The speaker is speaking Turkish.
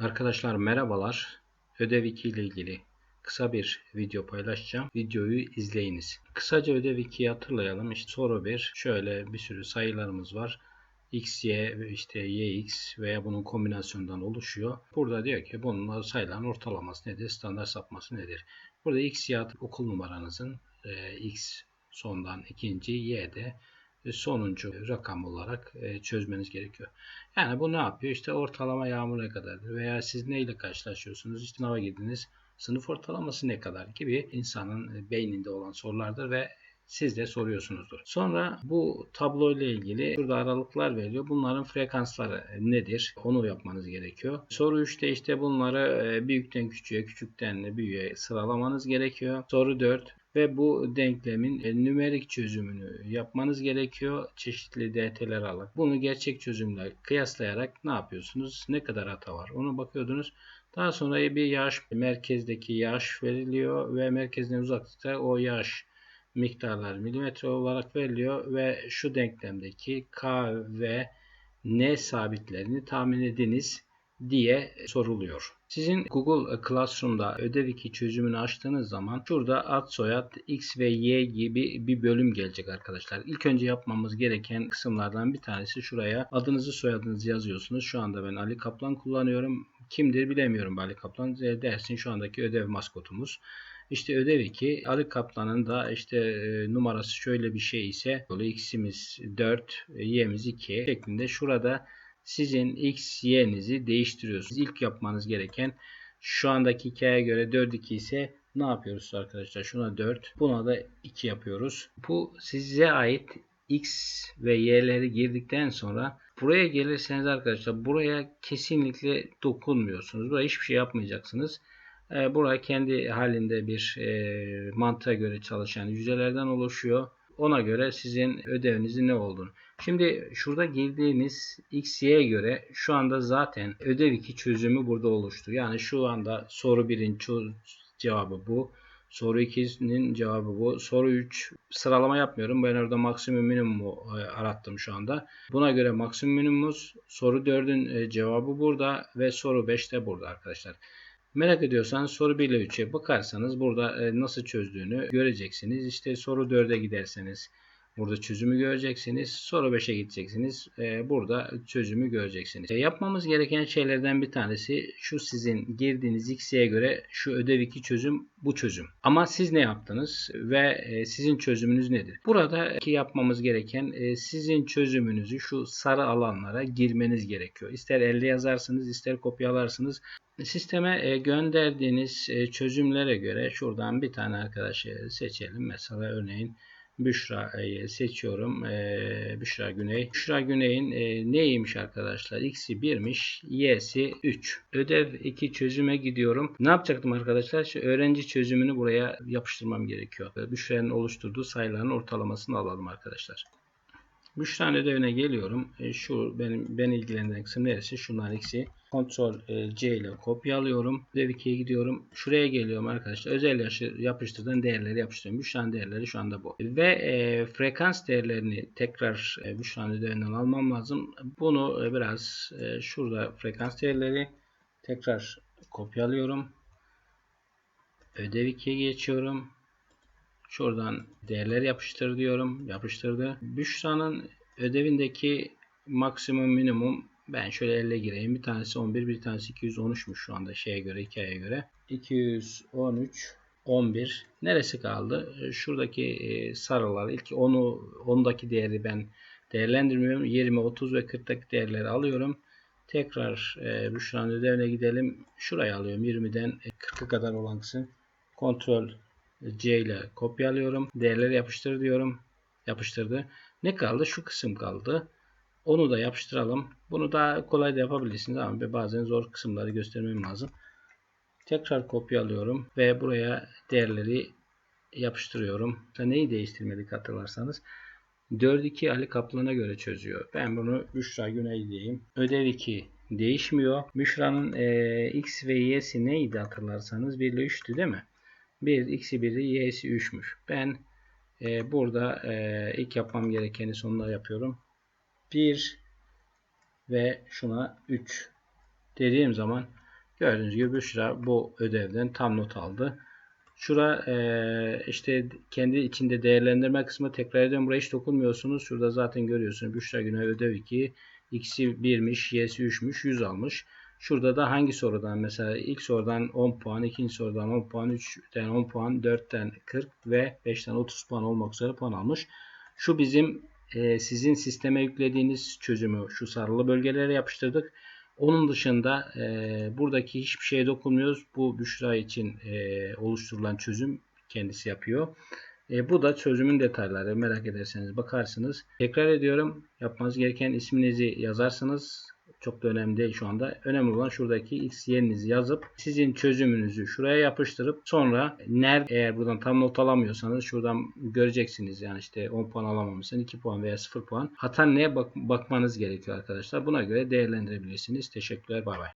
Arkadaşlar merhabalar. Ödev 2 ile ilgili kısa bir video paylaşacağım. Videoyu izleyiniz. Kısaca ödev 2'yi hatırlayalım. İşte soru 1. Şöyle bir sürü sayılarımız var. x, y, işte y, x veya bunun kombinasyonundan oluşuyor. Burada diyor ki bunun sayıların ortalaması nedir? Standart sapması nedir? Burada x, y okul numaranızın e, x sondan ikinci, y de sonuncu rakam olarak e, çözmeniz gerekiyor. Yani bu ne yapıyor? İşte ortalama yağmur ne kadardır? Veya siz neyle karşılaşıyorsunuz? İşte sınava girdiniz. Sınıf ortalaması ne kadar gibi insanın e, beyninde olan sorulardır ve siz de soruyorsunuzdur. Sonra bu tablo ile ilgili burada aralıklar veriliyor. Bunların frekansları nedir? Onu yapmanız gerekiyor. Soru 3'te işte bunları e, büyükten küçüğe, küçükten büyüğe sıralamanız gerekiyor. Soru 4 ve bu denklemin e, nümerik çözümünü yapmanız gerekiyor. Çeşitli DT'ler alarak. Bunu gerçek çözümle kıyaslayarak ne yapıyorsunuz? Ne kadar hata var? Onu bakıyordunuz. Daha sonra bir yaş, merkezdeki yaş veriliyor ve merkezden uzaklıkta o yaş miktarlar milimetre olarak veriliyor ve şu denklemdeki K ve N sabitlerini tahmin ediniz diye soruluyor. Sizin Google Classroom'da ödev 2 çözümünü açtığınız zaman şurada ad soyad x ve y gibi bir bölüm gelecek arkadaşlar. İlk önce yapmamız gereken kısımlardan bir tanesi şuraya adınızı soyadınızı yazıyorsunuz. Şu anda ben Ali Kaplan kullanıyorum. Kimdir bilemiyorum Ali Kaplan. Dersin şu andaki ödev maskotumuz. İşte ödev 2 Ali Kaplan'ın da işte e, numarası şöyle bir şey ise x'imiz 4, y'miz 2 şeklinde şurada sizin x, y'nizi değiştiriyorsunuz. İlk yapmanız gereken şu andaki hikayeye göre 4, 2 ise ne yapıyoruz arkadaşlar? Şuna 4, buna da 2 yapıyoruz. Bu size ait x ve y'leri girdikten sonra buraya gelirseniz arkadaşlar buraya kesinlikle dokunmuyorsunuz. Buraya hiçbir şey yapmayacaksınız. E, buraya kendi halinde bir e, mantığa göre çalışan yüzdelerden oluşuyor. Ona göre sizin ödevinizin ne olduğunu. Şimdi şurada girdiğiniz XY'ye göre şu anda zaten ödev 2 çözümü burada oluştu. Yani şu anda soru 1'in cevabı bu. Soru 2'nin cevabı bu. Soru 3 sıralama yapmıyorum. Ben orada maksimum minimumu e, arattım şu anda. Buna göre maksimum minimumumuz soru 4'ün e, cevabı burada ve soru 5 de burada arkadaşlar. Merak ediyorsanız soru 1 ile 3'e bakarsanız burada e, nasıl çözdüğünü göreceksiniz. İşte soru 4'e giderseniz burada çözümü göreceksiniz. Soru 5'e gideceksiniz. E, burada çözümü göreceksiniz. E, yapmamız gereken şeylerden bir tanesi şu sizin girdiğiniz x'ye göre şu ödev 2 çözüm bu çözüm. Ama siz ne yaptınız ve sizin çözümünüz nedir? Burada ki yapmamız gereken sizin çözümünüzü şu sarı alanlara girmeniz gerekiyor. İster elle yazarsınız ister kopyalarsınız. Sisteme e, gönderdiğiniz e, çözümlere göre şuradan bir tane arkadaşı seçelim. Mesela örneğin Büşra'yı seçiyorum. E, Büşra Güney. Büşra Güney'in neymiş arkadaşlar? X'i 1'miş. Y'si 3. Ödev 2 çözüme gidiyorum. Ne yapacaktım arkadaşlar? Şu öğrenci çözümünü buraya yapıştırmam gerekiyor. Büşra'nın oluşturduğu sayıların ortalamasını alalım arkadaşlar. Büşra'nın ödevine geliyorum. Şu benim ben ilgilendiren kısım neresi? Şunlar ikisi. Ctrl e, C ile kopyalıyorum. Ödev 2'ye gidiyorum. Şuraya geliyorum arkadaşlar. Özel yapıştırdığım değerleri yapıştırıyorum. Büşra'nın değerleri şu anda bu. Ve e, frekans değerlerini tekrar e, Büşra'nın ödevinden almam lazım. Bunu e, biraz e, şurada frekans değerleri tekrar kopyalıyorum. Ödev 2'ye geçiyorum. Şuradan değerler yapıştır diyorum. Yapıştırdı. Büşra'nın ödevindeki maksimum minimum ben şöyle elle gireyim. Bir tanesi 11, bir tanesi 213'müş şu anda şeye göre, hikayeye göre. 213 11. Neresi kaldı? Şuradaki e, sarılar ilk 10'u 10'daki değeri ben değerlendirmiyorum. 20, 30 ve 40'daki değerleri alıyorum. Tekrar e, Büşra'nın ödevine gidelim. Şuraya alıyorum. 20'den 40'a kadar olan kısım. Kontrol C ile kopyalıyorum. Değerleri yapıştır diyorum. Yapıştırdı. Ne kaldı? Şu kısım kaldı. Onu da yapıştıralım. Bunu daha kolay da yapabilirsiniz ama bazen zor kısımları göstermem lazım. Tekrar kopyalıyorum ve buraya değerleri yapıştırıyorum. Neyi değiştirmedik hatırlarsanız. 4-2 Ali Kaplan'a göre çözüyor. Ben bunu Büşra Güney diyeyim. Ödev 2 değişmiyor. Büşra'nın e, x ve y'si neydi hatırlarsanız 1 ile 3'tü değil mi? 1 x'i 1'i y'si 3'müş. Ben e, burada e, ilk yapmam gerekeni sonunda yapıyorum. 1 ve şuna 3 dediğim zaman Gördüğünüz gibi Büşra bu ödevden tam not aldı. Şura eee, işte kendi içinde değerlendirme kısmı tekrar ediyorum. Buraya hiç dokunmuyorsunuz. Şurada zaten görüyorsunuz. Büşra Günay ödev 2. X'i 1'miş, Y'si 3'müş. 100 almış. Şurada da hangi sorudan mesela ilk sorudan 10 puan, ikinci sorudan 10 puan, 3'ten 10 puan, 4'ten 40 ve 5'ten 30 puan olmak üzere puan almış. Şu bizim e, sizin sisteme yüklediğiniz çözümü şu sarılı bölgelere yapıştırdık. Onun dışında e, buradaki hiçbir şeye dokunmuyoruz. Bu Büşra için e, oluşturulan çözüm kendisi yapıyor. E, bu da çözümün detayları. Merak ederseniz bakarsınız. Tekrar ediyorum. Yapmanız gereken isminizi yazarsınız. Çok da önemli değil şu anda. Önemli olan şuradaki x yerinizi yazıp sizin çözümünüzü şuraya yapıştırıp sonra nerede eğer buradan tam not alamıyorsanız şuradan göreceksiniz. Yani işte 10 puan alamamışsın 2 puan veya 0 puan. Hata neye bak bakmanız gerekiyor arkadaşlar. Buna göre değerlendirebilirsiniz. Teşekkürler. Bay bay.